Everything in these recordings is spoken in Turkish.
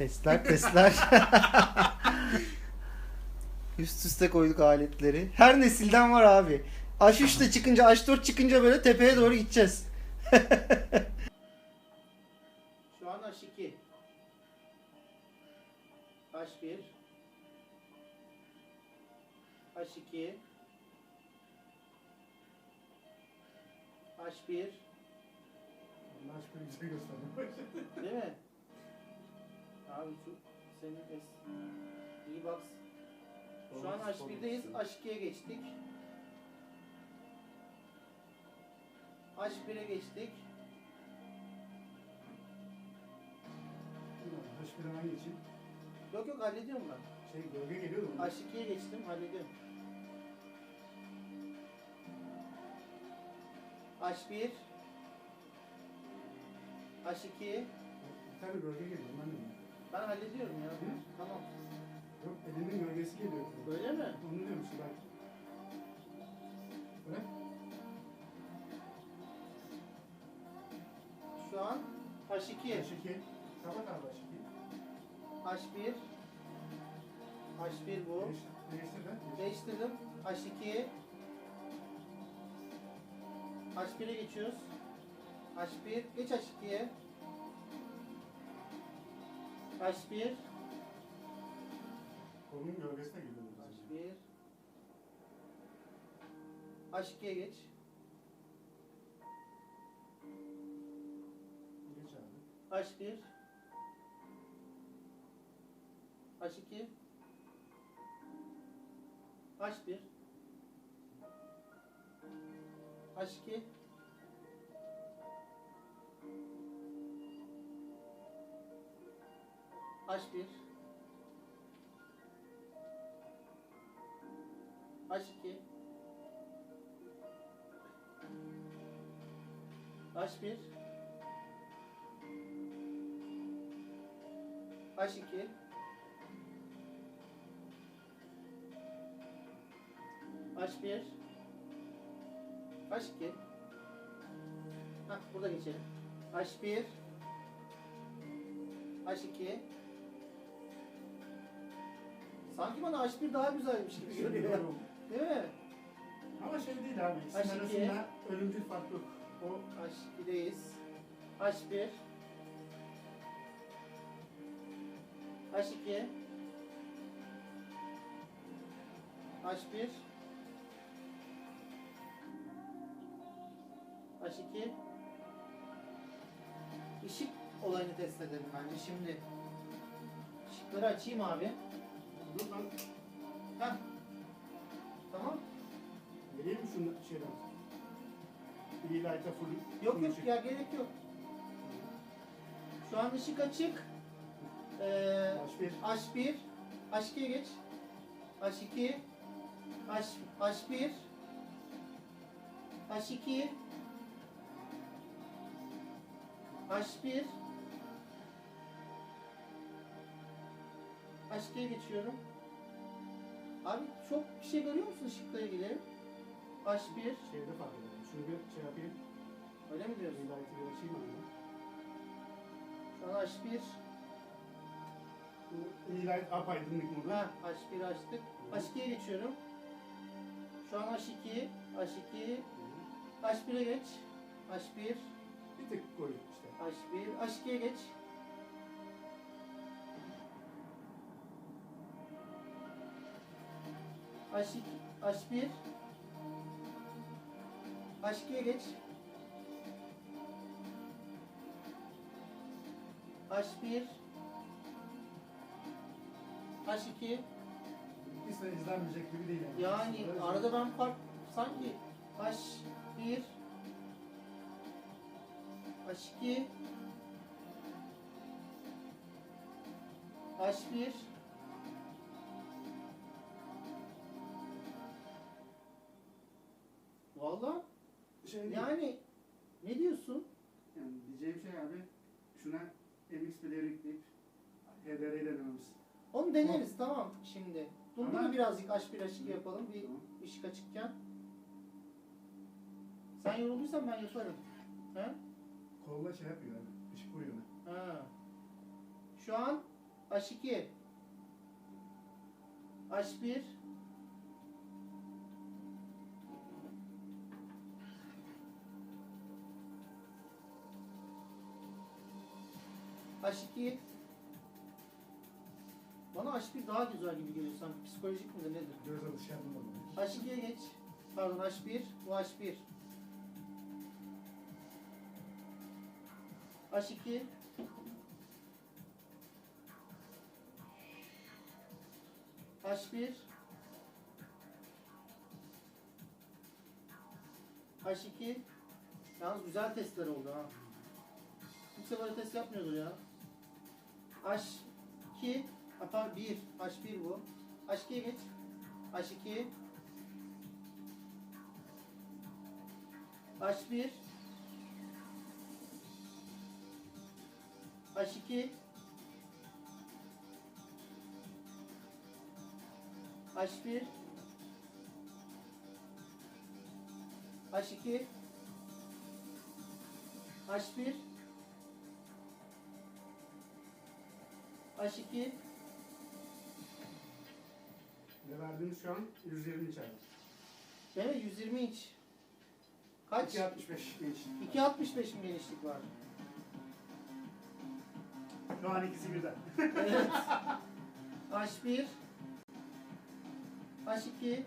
Testler testler. Üst üste koyduk aletleri. Her nesilden var abi. H3 de çıkınca H4 çıkınca böyle tepeye doğru gideceğiz. Şu an H2. H1. H2. H1. Allah aşkına güzel gösterdim. Değil mi? Abi şu senin es iyi bak. Şu an H1'deyiz. H2'ye geçtik. H1'e geçtik. H1 hemen geçeyim. Yok yok hallediyorum ben. Şey gölge geliyor da. H2'ye geçtim hallediyorum. H1 H2 Tabii gölge geliyor. Ben de. Ben hallediyorum ya. Hı? Tamam. Yok elimin gölgesi geliyor. Öyle mi? Onu diyorum işte bak. Bırak. Şu an H2 H2. Kapat abi H2. H1 H1 bu. Değiş- Değiştir de. Değiştirdim. H2 H1'e geçiyoruz. H1 geç H2'ye. H1 Kolunun gölgesi de geliyor. biraz önce. H1 H2'ye geç. Geç abi. H1 H2 H1 H2 H1 H2 H1 H2 H1 H2 Hah burada geçelim. H1 H2 Sanki bana H1 daha güzelmiş gibi geliyor. Değil mi? Ama şey değil abi. İkisinin H2. arasında ölümcül fark yok. O H2'deyiz. H1 H2 H1 H2 Işık olayını test edelim bence şimdi. Işıkları açayım abi. Dur lan. Heh. Tamam. Vereyim mi şunu şeyden? İyi light'a full. Yok yok ya gerek yok. Şu an ışık açık. Ee, H1. H1 H2'ye geç. H2 H, H1 H2 H1 H2'ye geçiyorum. Abi çok bir şey görüyor musun ışıkla ilgili? H1 Şeyde fark edelim. Şunu bir şey yapayım. öyle mi diyorsun? light'ı bir açayım abi. Şu an H1 Bu iyi light apaydınlık modu. Ha, H1 açtık. H2'ye geçiyorum. Şu an H2, H2, H1'e geç. H1, Bir tık koy işte. H1, H2'ye geç. H2, H1, H2'ye geç. H1, H2, İkisi de izlenmeyecek gibi değil yani. Yani arada ben fark sanki H1 H2 H1 Valla şey değil. yani ne diyorsun? Yani diyeceğim şey abi şuna MX player yükleyip HDR'yi denememiz. Onu deneriz tamam şimdi. Bunu Ama- da birazcık H1 H2 yapalım bir Tamam. ışık açıkken. Sen yorulduysan ben yaparım. He? Kolla şey yapıyor abi. Işık vuruyor. Ha. Şu an H2 H1 H2 Bana H1 daha güzel gibi geliyor sanki psikolojik midir nedir? Göz alışkanlığı oldu. H2'ye geç. Pardon H1. Bu H1. H2. H1. H2. Yalnız güzel testler oldu ha. Kimse böyle test yapmıyordur ya. H2. Ha, pardon 1. H1 bu. H2'ye geç. H2. H1 H2 H1 H2 H1 H2 Ve verdiğimiz şu an 120 inç abi. Mi? 120 inç. Kaç? 2.65 inç. 2.65 mi genişlik var? Şu an ikisi birden. Evet. H1 H2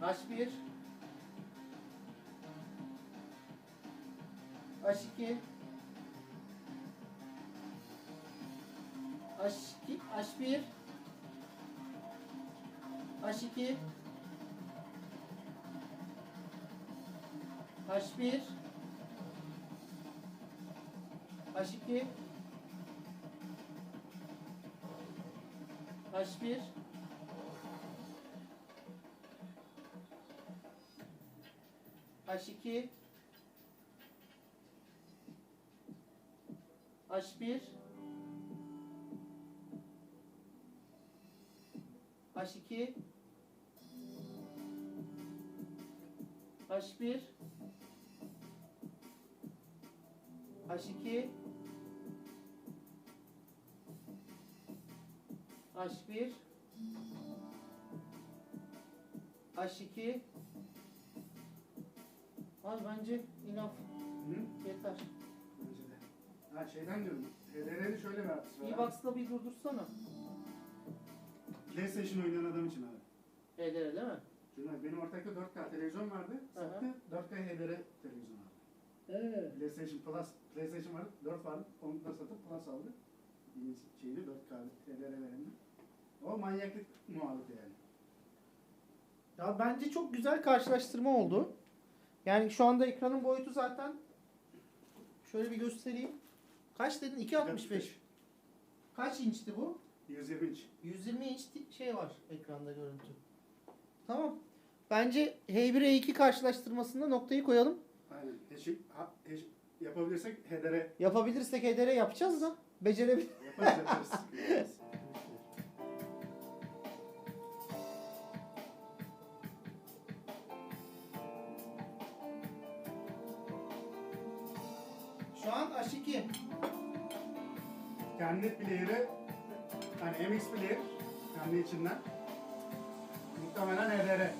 H1 H2 H1 H2 H1 H2 H1 H2 H1 H2 H1 H2 H1 H2 Abi bence enough Hı? yeter. Bence de. Ha şeyden diyorum. HDR'de şöyle bir artısı var. abi. E-Box'la bir durdursana. PlayStation oynayan adam için abi. HDR değil mi? Cüneyt benim ortakta 4K televizyon vardı. Hı. Sattı 4K HDR televizyon aldı. Evet. PlayStation Plus, PlayStation vardı, 4 vardı. Onu da satıp Plus aldı. Yeni şeyini 4K HDR verenler. O manyaklık muhabbeti yani. Ya bence çok güzel karşılaştırma oldu. Yani şu anda ekranın boyutu zaten şöyle bir göstereyim. Kaç dedin? 2.65. Kaç inçti bu? 120 inç. 120 inç şey var ekranda görüntü. Tamam. Bence H1 karşılaştırmasında noktayı koyalım. Aynen. Ha, teş- yapabilirsek HDR Yapabilirsek HDR yapacağız da becerebil. yaparız yaparız. Şu an H2. kendi player'ı hani MX player kendi içinden muhtemelen HDR.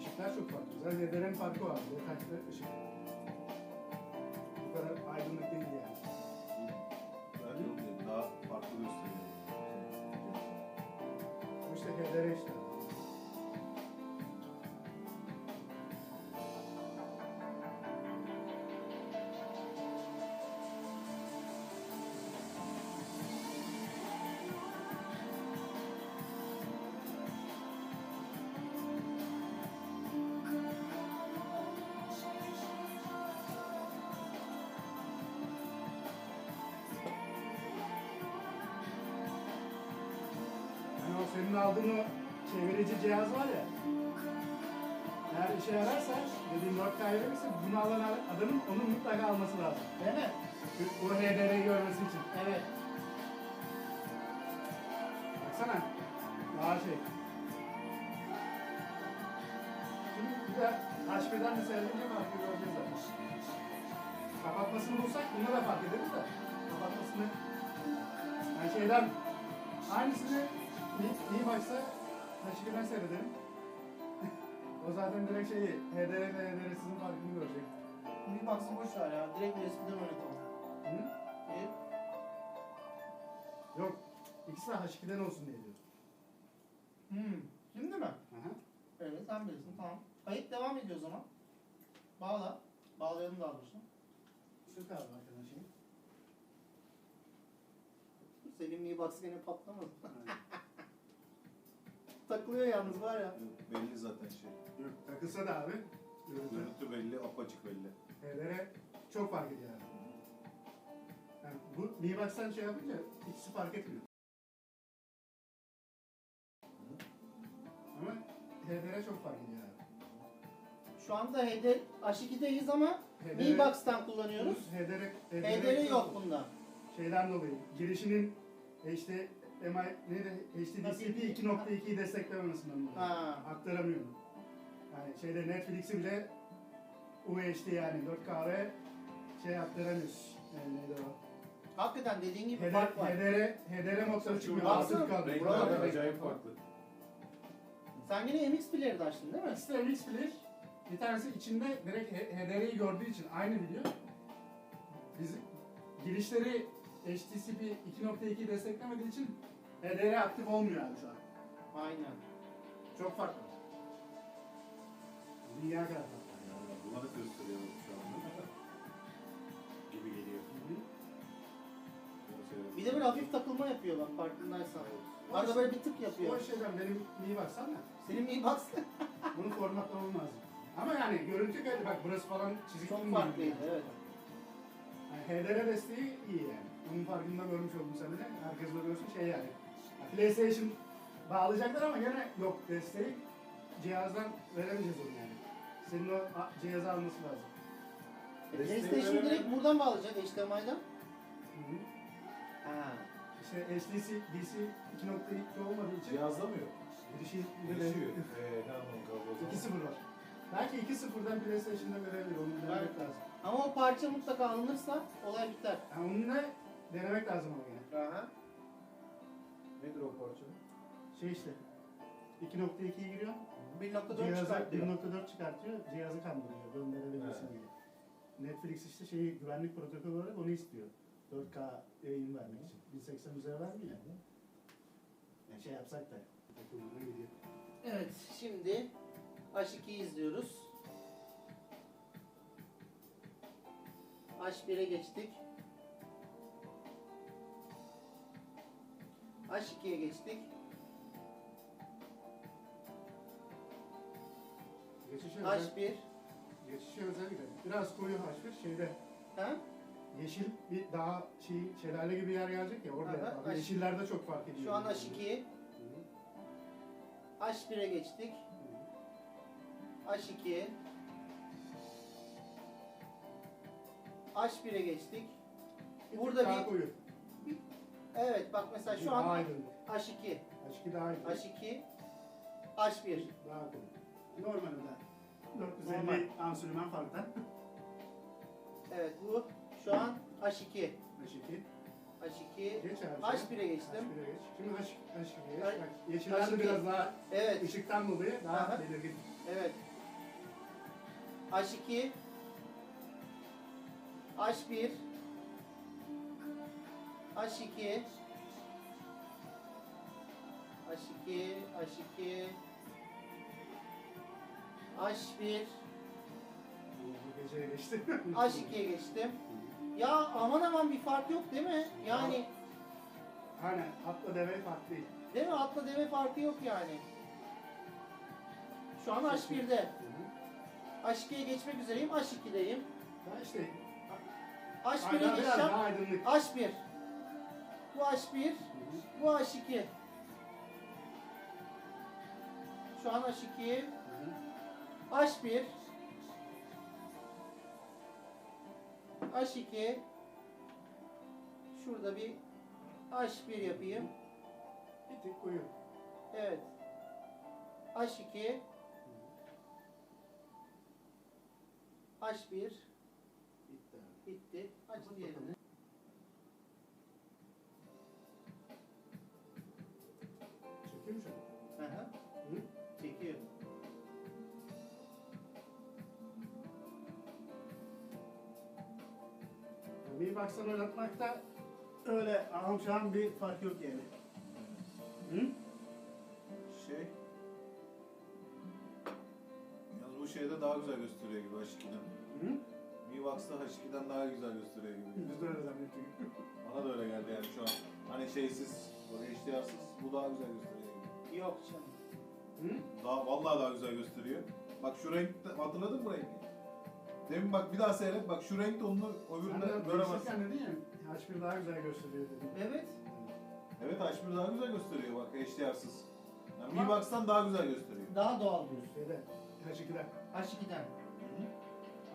Işıklar çok farklı. Zaten HDR'nin farkı var. Detaylı ışık. Senin aldığın o çevirici cihaz var ya. eğer işe yararsa dediğim 4K'ya verirse bunu alan adamın onu mutlaka alması lazım. Değil mi? Bu HDR'yi görmesi için. Evet. Baksana. Daha şey. Şimdi bir de HP'den de seyredince farkı göreceğiz zaten. Kapatmasını bulsak bunda da fark ederiz de. Kapatmasını yani şeyden aynısını iyi, iyi başsa HP'den seyredelim. o zaten direkt şeyi HDR ve HDR'sizin farkını görecek. Bir baksın boş ver ya. Direkt USB'den oynatalım. Hı? İyi. Yok. İkisi de H2'den olsun diye diyor. Hmm. Şimdi mi? Aha. Evet sen bilirsin tamam. Kayıt devam ediyor o zaman. Bağla. Bağlayalım daha doğrusu. Sök abi arkadan şeyi. Senin iyi box gene patlamadı. Takılıyor yalnız var ya. Belli zaten şey. Yok takılsa da abi. Görüntü. Görüntü belli, apaçık belli. HDR çok fark ediyor yani. yani bu Mi Box'tan şey yapınca ikisi fark etmiyor. Ama HDR çok fark ediyor yani. Şu anda HDR H2'deyiz ama HDR Mi Box'tan kullanıyoruz. HDR, HDR yok bunda. Şeyden dolayı girişinin işte MI neydi? HDDCP 2.2'yi desteklememesinden dolayı. Ha. Aktaramıyorum. Yani şeyde Netflix'i bile UHD yani 4K ve şey aktaramıyoruz. Yani neydi o? Hakikaten dediğin gibi HDR, fark var. HDR, HDR motoru çıkmıyor. Baksana. Renkler acayip farklı. Sen yine MX Player'de açtın değil mi? De MX Player. Bir tanesi içinde direkt HDR'yi gördüğü için aynı video. Biz girişleri HTTP 2.2 desteklemediği için HDR aktif olmuyor yani şu an. Aynen. Çok farklı. Dünya kadar farklı. Yani bunları gösteriyorum şu anda. Gibi geliyor. Bir de böyle hafif takılma yapıyor bak farkındaysan. Arada böyle bir tık O yapıyor. şeyden benim iyi baksana. Senin Mi Box Bunu formatlamam lazım. Ama yani görüntü kaydı bak burası falan çizik çok olmuyor. farklıydı evet. Yani HDR desteği iyi yani. Bunun farkında görmüş oldum sen de. Herkes de görsün şey yani. PlayStation bağlayacaklar ama gene yok desteği. Cihazdan veremeyeceğiz onu yani. Senin o a- cihazı alması lazım. E, Desteği PlayStation direkt buradan bağlayacak HDMI'den. Hı hı. Ha. İşte HDC, DC 2.2 olmadığı için Cihazlamıyor. girişi Değişiyor. Eee tamam kablo. 2.0 var. Belki 2.0'dan PlayStation'da verebilir. Onu denemek lazım. Ama o parça mutlaka alınırsa olay biter. Yani onunla denemek lazım ama yine. Aha. Nedir o parça? Şey işte 2.2'ye giriyor. 1.4 Cihaza çıkartıyor. 1.4 çıkartıyor. Cihazı kandırıyor. Gönderebilirsin Evet. diye. Netflix işte şeyi güvenlik protokolü olarak onu istiyor. 4K yayın vermek için. 1080 üzeri vermiyor. Yani şey yapsak da. Evet şimdi H2'yi izliyoruz. H1'e geçtik. H2'ye geçtik. Geçişe özel, H1. geçişe özel gidelim. Biraz koyu H1 şeyde Ha? yeşil bir daha şey şelale gibi yer gelecek ya orada. Aha, yapalım. H- Yeşillerde çok fark ediyor. Şu an H2. Hı hı. H1'e geçtik. H2. H1'e geçtik. Bir Burada bir- koyu. Evet bak mesela şu an aydınlık. H2. H2 daha aydınlık. H2. H1. Daha koyu. Normalde. 450 Normal. ansülmen farktan. Evet bu şu an H2. H2. H2. Geç abi. H1'e geçtim. H1'e geç. Şimdi H, H2'ye geç. Bak, yeşillerde H2. biraz daha Evet. ışıktan dolayı daha Aha. belirgin. Evet. H2 H1 H2 H2 H2 H1 Bu geceye geçti. H2'ye geçtim. Ya aman aman bir fark yok değil mi? Yani Aynen. Atla deve farklı değil. değil mi? Atla deve farkı yok yani. Şu an H1'de. Hı hı. H2'ye geçmek üzereyim. H2'deyim. Daha işte H1'e aynen biraz geçeceğim. daha aydınlık. H1. Bu H1. Hı hı. Bu H2. Şu an H2. Hı hı. H1 H2 Şurada bir H1 yapayım. Bir tık koyu. Evet. H2 H1 Bitti bitti. Aç diğerini. Bir baksan oynatmakta öyle ahım şahım bir fark yok yani. Hı? Şey. Yalnız bu şeyde daha güzel gösteriyor gibi H2'den. Hı? Mi Box'ta H2'den daha güzel gösteriyor gibi. Biz de öyle zannettik. Bana da öyle geldi yani şu an. Hani şeysiz, HDR'sız bu daha güzel gösteriyor gibi. Yok canım. Hı? Daha vallahi daha güzel gösteriyor. Bak şu renk hatırladın mı rengi? Demin bak bir daha seyret bak şu renk de onu Sen öbüründe de göremezsin. değişirken dedin ya, H1 daha güzel gösteriyor dedim. Evet. Evet H1 daha güzel gösteriyor bak HDR'sız. Yani Mi Box'tan daha güzel gösteriyor. Daha doğal diyorsun. Şeyde, H2'de. H2'den.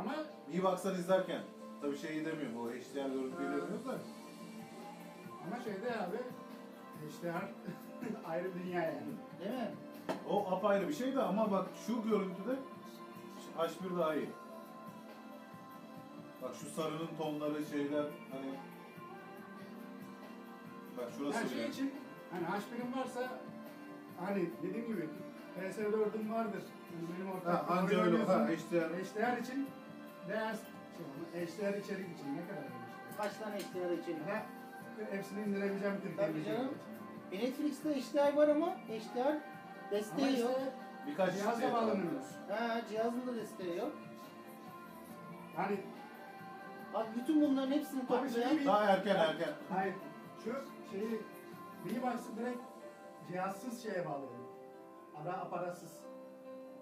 Ama Mi Box'tan izlerken tabii şeyi demiyorum o HDR görüntüyü demiyoruz da. ama şeyde abi HDR ayrı dünya yani. Değil mi? O apayrı bir şey de ama bak şu görüntüde H1 daha iyi. Bak şu sarının tonları şeyler hani Bak şurası Her bile. şey için hani H1'in varsa hani dediğim gibi PS4'üm vardır. Yani benim Ha, ortak anca öyle ha HDR. HDR için değer şey, ama HDR içerik için ne kadar demişler. Kaç tane HDR için? Ha, hepsini indirebileceğim Tabii canım. E Netflix'te HDR var ama HDR Ama desteği yok. işte Birkaç cihazla şey bağlanıyoruz. Ha, cihazın da desteği yok. Hani Bak bütün bunların hepsini toplayan şeyi bir- Daha erken erken. hayır şu şeyi bir başlık direkt cihazsız şeye bağlıyorum. Ara aparatsız.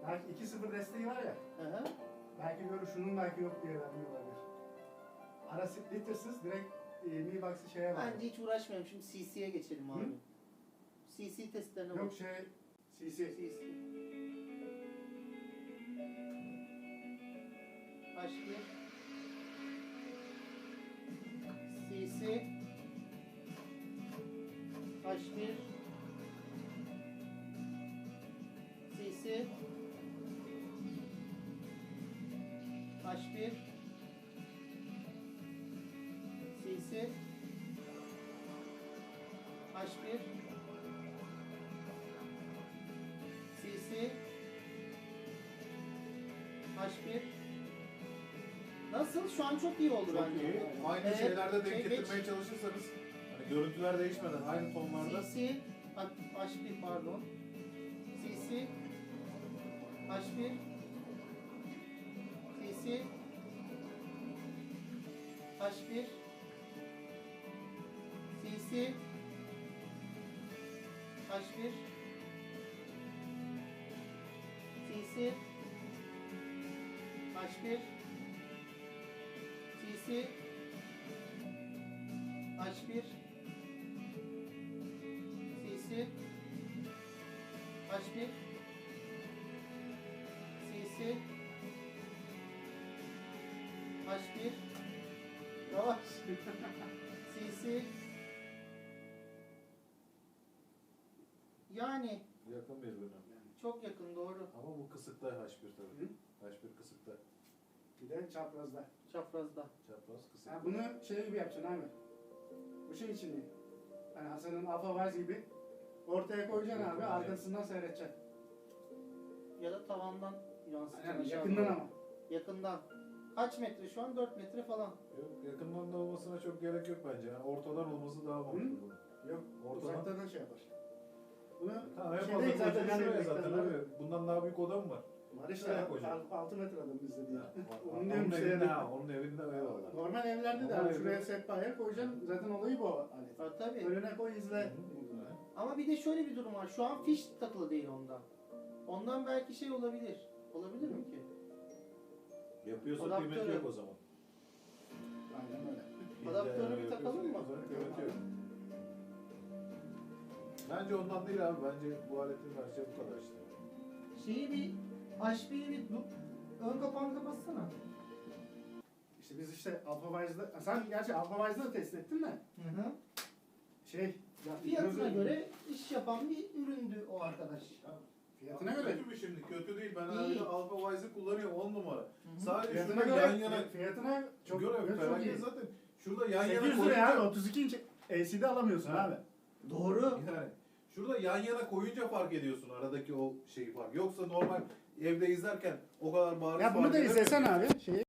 Belki 2.0 desteği var ya. Hı hı. Belki görür şunun belki yok diye vermiyor olabilir. Ara splittersız direkt e, Mi Box'ı şeye bağlı. Bence hiç uğraşmayalım. Şimdi CC'ye geçelim abi. Hı? CC testlerine bak. Yok şey CC. CC. Başka. H1. CC. H1. CC. H1. CC H1 Nasıl? Şu an çok iyi oldu Çok bence. iyi. Aynı Evet, şeylerde denk şey getirmeye çalışırsanız görüntüler değişmeden aynı tonlarda. CC H- H1 pardon. CC H1 CC H1 CC H1 CC H1 CC H1 Yavaş CC Yani yakın birbirine. çok yakın doğru. Ama bu kısıkta H1 tabii. H1 kısıkta. Bir de çaprazda. Çaprazda. Çapraz kısık. Ha, bunu şey gibi yapacaksın abi. Bu şey için değil. Hani Hasan'ın Alfa Vaz gibi ortaya koyacaksın abi arkasından seyredeceksin. Ya da tavandan yansıtacak. Yani yakından doğru. ama. Yakından. Kaç metre şu an? 4 metre falan. Yok, yakından da olmasına çok gerek yok bence. Yani ortadan olması daha mantıklı. Yok Ortadan. uzakta da şey yapar. Bunu Tamam en fazla zaten zaten şuraya zaten reklamları- abi. Bundan daha büyük oda mı var? Var işte Şuraya koyacaksın. 6 metre adım bizde diye. Onun onun, işte evinde yani. ha, onun evinde eyvallah. Normal evlerde de Normal abi şuraya evde- sehpaya koyacaksın. Zaten olayı bu alet. Ha, tabii. Önüne koy izle. Ama bir de şöyle bir durum var. Şu an fiş takılı değil onda. Ondan belki şey olabilir. Olabilir mi ki? Yapıyorsa Adaptörü. kıymeti yok o zaman. Aynen öyle. Adaptörü bir Yapıyorsa takalım mı? zaman Kıymeti yok. Bence ondan değil abi. Bence bu aletin vereceği bu kadar işte. Şeyi bir HP'yi bir dur. Ön kapağını kapatsana. İşte biz işte Alphawise'da, sen gerçi Alphawise'da da test ettin de Hı hı. şey, ya, Fiyatına gözü- göre iş yapan bir üründü o arkadaş. Fiyatına göre Kötü mü şimdi? Kötü değil. Ben hala Alfa Wise'ı kullanıyorum 10 numara. hı. Sadece fiyatına göre yan yana fiyatına çok, göre çok, çok iyi. zaten. Şurada yan yana 800 lira koyunca 32 inç LCD alamıyorsun Ha. abi. Doğru. yani şurada yan yana koyunca fark ediyorsun aradaki o şeyi fark. Yoksa normal evde izlerken o kadar bariz Ya bunu da izlesen abi şeyi.